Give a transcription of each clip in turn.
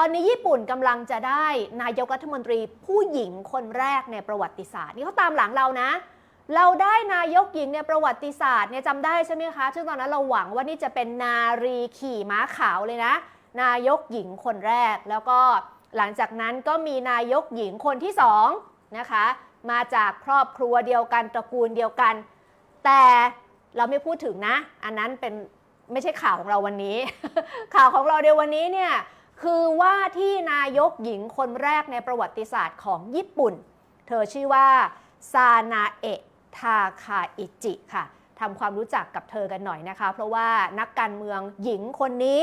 ตอนนี้ญี่ปุ่นกำลังจะได้นายกรัฐมนตรีผู้หญิงคนแรกในประวัติศาสตร์ นี่เขาตามหลังเรานะ เราได้นายกหญิงในประวัติศาสตร์เนี่ยจำได้ใช่ไหมคะ ซึ่งตอนนั้นเราหวังว่านี่จะเป็นนารีขี่ม้าขาวเลยนะ นายกหญิงคนแรก แล้วก็หลังจากนั้นก็มีนายกหญิงคนที่สองนะคะ มาจากครอบครัวเดียวกันตระกูลเดียวกัน แต่เราไม่พูดถึงนะ อันนั้นเป็นไม่ใช่ข่าวของเราวันนี้ ข่าวของเราในวันนี้เนี่ย คือว่าที่นายกหญิงคนแรกในประวัติศาสตร์ของญี่ปุ่น เธอชื่อว่าซานาเอะทาคาอิจิค่ะทำความรู้จักกับเธอกันหน่อยนะคะ เพราะว่านักการเมืองหญิงคนนี้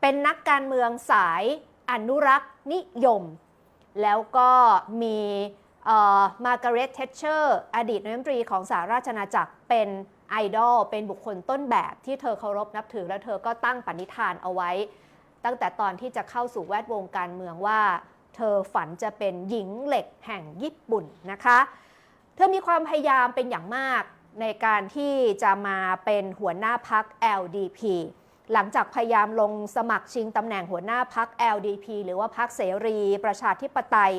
เป็นนักการเมืองสายอนุรักษ์นิยม แล้วก็มีมาร์กาเร็ตเทชเชอร์อดีตนายกรัฐมนตรีของสหราชอาณาจักรเป็นไอดอลเป็นบุคคลต้นแบบที่เธอเคารพนับถือแล้วเธอก็ตั้งปณิธานเอาไว้ ตั้งแต่ตอนที่จะเข้าสู่แวดวงการเมืองว่า เธอฝันจะเป็นหญิงเหล็กแห่งญี่ปุ่นนะคะ เธอมีความพยายามเป็นอย่างมากในการที่จะมาเป็นหัวหน้าพัก LDP หลังจากพยายามลงสมัครชิงตำแหน่งหัวหน้าพัก LDP หรือว่าพักเสรี ประชาธิปไตย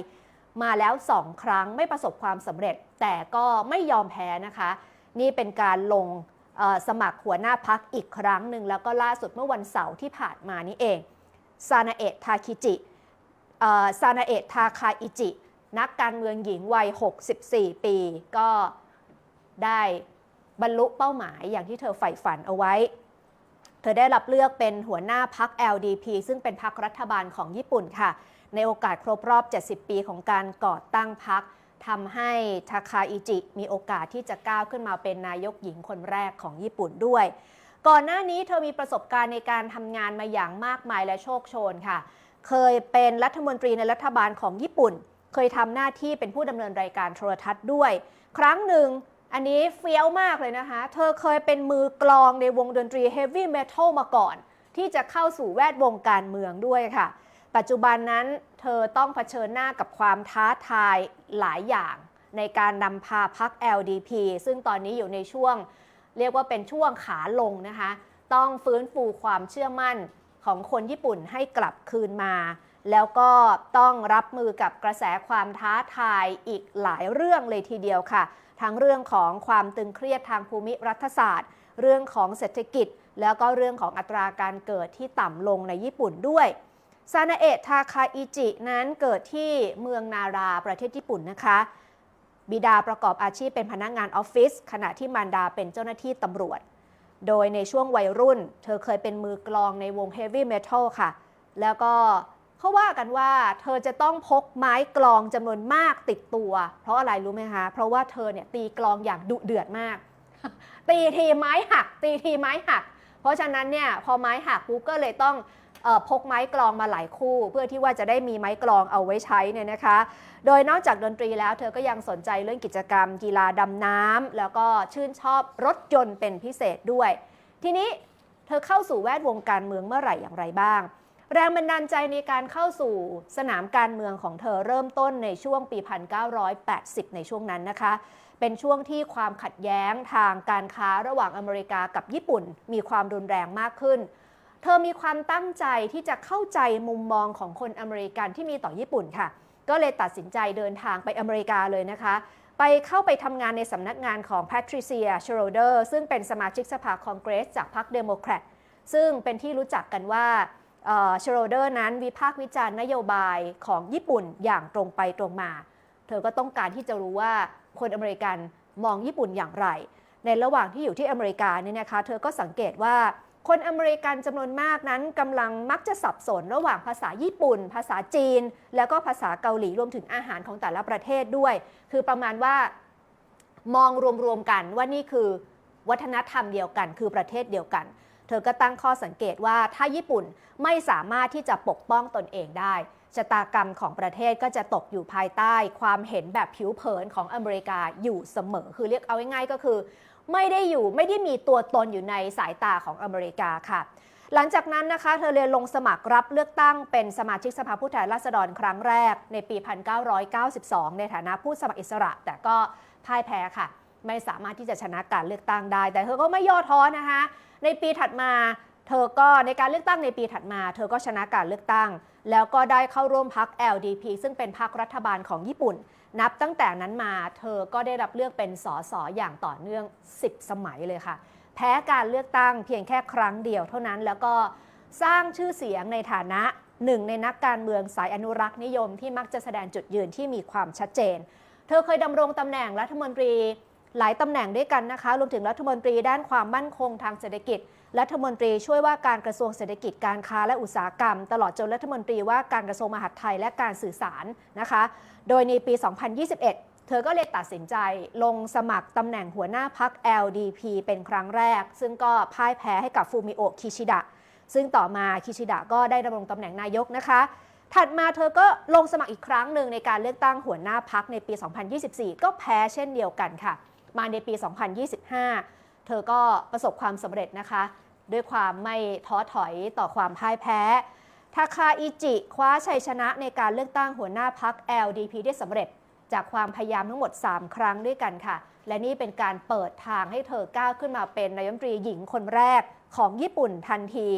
มาแล้วสองครั้งไม่ประสบความสำเร็จ แต่ก็ไม่ยอมแพ้นะคะ นี่เป็นการลงสมัครหัวหน้าพักอีกครั้งหนึ่งแล้วก็ล่าสุดเมื่อวันเสาร์ที่ผ่านมานี่เอง ซานาเอะทาคิจิซานาเอะทาคาอิจิ นักการเมืองหญิงวัย 64 ปี ก็ได้บรรลุเป้าหมายอย่างที่เธอใฝ่ฝันเอาไว้ เธอได้รับเลือกเป็นหัวหน้าพัก LDP ซึ่งเป็นพักรัฐบาลของญี่ปุ่นค่ะ ในโอกาสครบรอบ 70 ปีของการก่อตั้งพักทำให้ทาคาอิจิมีโอกาสที่จะก้าวขึ้นมาเป็นนายกหญิงคนแรกของญี่ปุ่นด้วย ก่อนหน้านี้เธอมีประสบการณ์ในการทำงานมาอย่างมากมายและโชคโชนค่ะ เคยเป็นรัฐมนตรีในรัฐบาลของญี่ปุ่น เคยทำหน้าที่เป็นผู้ดำเนินรายการโทรทัศน์ด้วย ครั้งหนึ่งอันนี้เฟี้ยวมากเลยนะคะ เธอเคยเป็นมือกลองในวงดนตรีเฮฟวี่เมทัลมาก่อน ที่จะเข้าสู่แวดวงการเมืองด้วยค่ะ ปัจจุบันนั้นเธอต้องเผชิญหน้ากับความท้าทายหลายอย่าง ในการนำพาพัก LDP ซึ่งตอนนี้อยู่ในช่วง เรียกว่าเป็นช่วงขาลงนะคะ ต้องฟื้นฟูความเชื่อมั่นของคนญี่ปุ่นให้กลับคืนมา แล้วก็ต้องรับมือกับกระแสความท้าทายอีกหลายเรื่องเลยทีเดียวค่ะ ทั้งเรื่องของความตึงเครียดทางภูมิรัฐศาสตร์ เรื่องของเศรษฐกิจ แล้วก็เรื่องของอัตราการเกิดที่ต่ำลงในญี่ปุ่นด้วยซานาเอะทาคาอิจินั้นเกิดที่เมืองนาราประเทศญี่ปุ่นนะคะ บิดาประกอบอาชีพเป็นพนักงานออฟฟิศขณะที่มารดาเป็นเจ้าหน้าที่ตำรวจ โดยในช่วงวัยรุ่น เธอเคยเป็นมือกลองในวงเฮฟวี่เมทัลค่ะ แล้วก็เขาว่ากันว่าเธอจะต้องพกไม้กลองจำนวนมากติดตัว เพราะอะไรรู้ไหมคะ เพราะว่าเธอเนี่ยตีกลองอย่างดุเดือดมาก ตีทีไม้หัก ตีทีไม้หัก เพราะฉะนั้นเนี่ยพอไม้หักปุ๊บก็เลยต้อง พกไม้กลองมาหลายคู่ เพื่อที่ว่าจะได้มีไม้กลองเอาไว้ใช้เนี่ยนะคะ โดยนอกจากดนตรีแล้วเธอก็ยังสนใจเรื่องกิจกรรม กีฬาดำน้ำแล้วก็ชื่นชอบรถยนต์เป็นพิเศษด้วย ทีนี้เธอเข้าสู่แวดวงการเมืองเมื่อไหร่อย่างไรบ้าง แรงบันดาลใจในการเข้าสู่สนามการเมืองของเธอเริ่มต้นในช่วงปี 1980 ในช่วงนั้นนะคะ เป็นช่วงที่ความขัดแย้งทางการค้าระหว่างอเมริกากับญี่ปุ่น มีความรุนแรงมากขึ้น เธอมีความตั้งใจที่จะเข้าใจมุมมองของคนอเมริกันที่มีต่อญี่ปุ่นค่ะ ก็เลยตัดสินใจเดินทางไปอเมริกาเลยนะคะ ไปเข้าไปทำงานในสำนักงานของแพทริเซียชโรเดอร์ซึ่งเป็นสมาชิกสภาคองเกรส จากพรรคเดโมแครตซึ่งเป็นที่รู้จักกันว่าชโรเดอร์นั้นวิพากษ์วิจารณ์นโยบายของญี่ปุ่นอย่างตรงไปตรงมา เธอก็ต้องการที่จะรู้ว่าคนอเมริกันมองญี่ปุ่นอย่างไร ในระหว่างที่อยู่ที่อเมริกาเนี่ยนะคะ เธอก็สังเกตว่า คนอเมริกันจำนวนมากนั้นกำลังมักจะสับสนระหว่างภาษาญี่ปุ่น ภาษาจีน แล้วก็ภาษาเกาหลีรวมถึงอาหารของแต่ละประเทศด้วย คือประมาณว่ามองรวมๆกันว่านี่คือวัฒนธรรมเดียวกัน คือประเทศเดียวกัน เธอก็ตั้งข้อสังเกตว่าถ้าญี่ปุ่นไม่สามารถที่จะปกป้องตนเองได้ชะตากรรมของประเทศก็จะตกอยู่ภายใต้ ความเห็นแบบผิวเผินของอเมริกาอยู่เสมอ คือเรียกเอาง่ายๆก็คือ ไม่ได้อยู่ไม่ได้มีตัวตนอยู่ในสายตาของอเมริกาค่ะ หลังจากนั้นนะคะ เธอเรียลงสมัครรับเลือกตั้งเป็นสมาชิกสภาผู้แทนราษฎรครั้งแรกในปี 1992 ในฐานะผู้สมัครอิสระ แต่ก็พ่ายแพ้ค่ะ ไม่สามารถที่จะชนะการเลือกตั้งได้ แต่เธอก็ไม่ย่อท้อนะคะ ในปีถัดมา เธอก็ในการเลือกตั้งในปีถัดมา เธอก็ชนะการเลือกตั้ง แล้วก็ได้เข้าร่วมพัก LDP ซึ่งเป็นพักรัฐบาลของญี่ปุ่น นับตั้งแต่นั้นมาเธอก็ได้รับเลือกเป็นสสอย่างต่อเนื่อง 10 สมัยเลยค่ะ แพ้การเลือกตั้งเพียงแค่ครั้งเดียวเท่านั้นแล้วก็สร้างชื่อเสียงในฐานะหนึ่งในนักการเมืองสายอนุรักษ์นิยมที่มักจะแสดงจุดยืนที่มีความชัดเจน เธอเคยดำรงตำแหน่งรัฐมนตรี หลายตำแหน่งด้วยกันนะคะ รวมถึงรัฐมนตรีด้านความมั่นคงทางเศรษฐกิจ รัฐมนตรีช่วยว่าการกระทรวงเศรษฐกิจการค้าและอุตสาหกรรม ตลอดจนรัฐมนตรีว่าการกระทรวงมหาดไทยและการสื่อสารนะคะ โดยในปี 2021เธอก็เลยตัดสินใจลงสมัครตำแหน่งหัวหน้าพัก LDP เป็นครั้งแรก ซึ่งก็พ่ายแพ้ให้กับฟูมิโอะคิชิดะ ซึ่งต่อมาคิชิดะก็ได้ดำรงตำแหน่งนายกนะคะ ถัดมาเธอก็ลงสมัครอีกครั้งหนึ่งในการเลือกตั้งหัวหน้าพักในปี 2024 ก็แพ้เช่นเดียวกันค่ะ มาในปี 2025 เธอก็ประสบความสำเร็จนะคะ ด้วยความไม่ท้อถอยต่อความพ่ายแพ้ ทาคาอิจิ คว้าชัยชนะในการเลือกตั้งหัวหน้าพัก LDP ได้สำเร็จ จากความพยายามทั้งหมด 3 ครั้งด้วยกันค่ะ และนี่เป็นการเปิดทางให้เธอก้าวขึ้นมาเป็นนายกรัฐมนตรีหญิงคนแรกของญี่ปุ่นทันที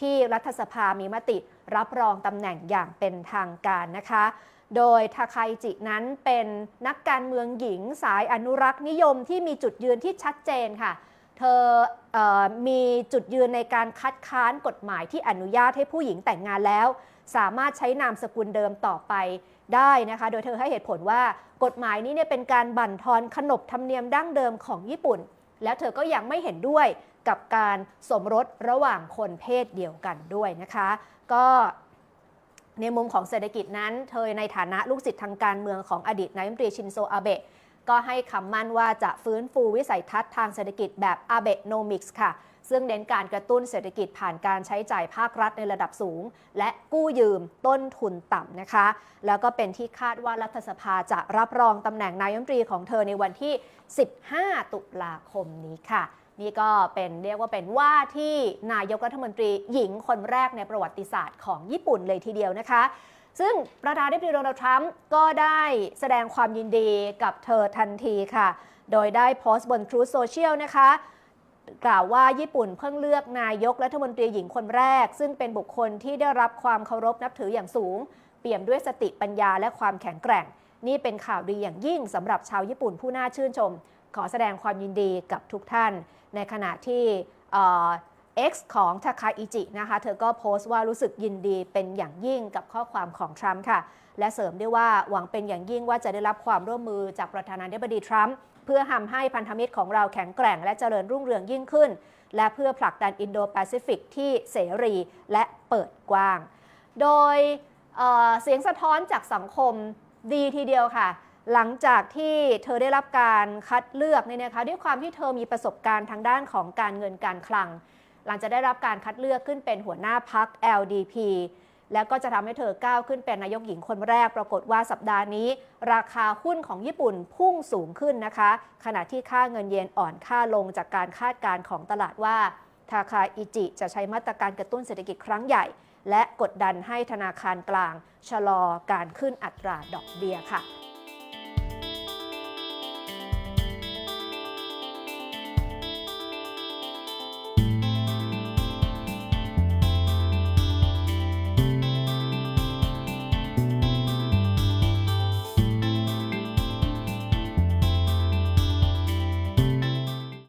ที่รัฐสภามีมติรับรองตำแหน่งอย่างเป็นทางการนะคะ โดยทาคาอิจินั้นเป็นนักการเมืองหญิงสายอนุรักษ์นิยมที่มีจุดยืนที่ชัดเจนค่ะ เธอเออมีจุดยืนในการคัดค้านกฎหมายที่อนุญาตให้ผู้หญิงแต่งงานแล้ว สามารถใช้นามสกุลเดิมต่อไปได้นะคะ โดยเธอให้เหตุผลว่ากฎหมายนี้เนี่ยเป็นการบั่นทอนขนบธรรมเนียมดั้งเดิมของญี่ปุ่น แล้วเธอก็ยังไม่เห็นด้วยกับการสมรสระหว่างคนเพศเดียวกันด้วยนะคะ ก็ ในมุมของเศรษฐกิจนั้น เธอในฐานะลูกศิษย์ทางการเมืองของอดีตนายมนตรีชินโซอาเบะก็ให้คำมั่นว่าจะฟื้นฟูวิสัยทัศน์ทางเศรษฐกิจแบบ a b e n o m i c s ค่ะ ซึ่งเน้นการกระตุ้นเศรษฐกิจผ่านการใช้จ่ายภาครัฐในระดับสูง และกู้ยืมต้นทุนต่ำนะคะ แล้วก็เป็นที่คาดว่ารัฐสภาจะรับรองตำแหน่งนายมนตรีของเธอในวันที่ 15 ตุลาคมนี้ค่ะ นี่ก็เป็นเรียกว่าเป็นว่าที่นายกรัฐมนตรีหญิงคนแรกในประวัติศาสตร์ของญี่ปุ่นเลยทีเดียวนะคะ ซึ่งประธานาธิบดีโดนัลด์ทรัมป์ก็ได้แสดงความยินดีกับเธอทันทีค่ะ โดยได้โพสต์บน Truth Social นะคะกล่าวว่าญี่ปุ่นเพิ่งเลือกนายกรัฐมนตรีหญิงคนแรก ซึ่งเป็นบุคคลที่ได้รับความเคารพนับถืออย่างสูง เปี่ยมด้วยสติปัญญาและความแข็งแกร่ง นี่เป็นข่าวดีอย่างยิ่งสำหรับชาวญี่ปุ่นผู้น่าชื่นชม ขอแสดงความยินดีกับทุกท่าน ในขณะที่เอ่อ X ของทาคาอิจินะคะ เธอก็โพสต์ว่ารู้สึกยินดีเป็นอย่างยิ่งกับข้อความของทรัมป์ค่ะ และเสริมด้วยว่าหวังเป็นอย่างยิ่งว่าจะได้รับความร่วมมือจากประธานาธิบดีทรัมป์เพื่อทำให้พันธมิตรของเราแข็งแกร่งและเจริญรุ่งเรืองยิ่งขึ้น และเพื่อผลักดันอินโดแปซิฟิกที่เสรีและเปิดกว้าง โดยเเสียงสะท้อนจากสังคมดีทีเดียวค่ะ หลังจากที่เธอได้รับการคัดเลือกเนี่ยนะคะด้วยความที่เธอมีประสบการณ์ทางด้านของการเงินการคลัง หลังจากได้รับการคัดเลือกขึ้นเป็นหัวหน้าพัก LDP แล้วก็จะทำให้เธอก้าวขึ้นเป็นนายกหญิงคนแรก ปรากฏว่าสัปดาห์นี้ ราคาหุ้นของญี่ปุ่นพุ่งสูงขึ้นนะคะ ขณะที่ค่าเงินเยนอ่อนค่าลงจากการคาดการณ์ของตลาดว่าทาคาอิจิจะใช้มาตรการกระตุ้นเศรษฐกิจครั้งใหญ่ และกดดันให้ธนาคารกลาง ชะลอการขึ้นอัตราดอกเบี้ยค่ะ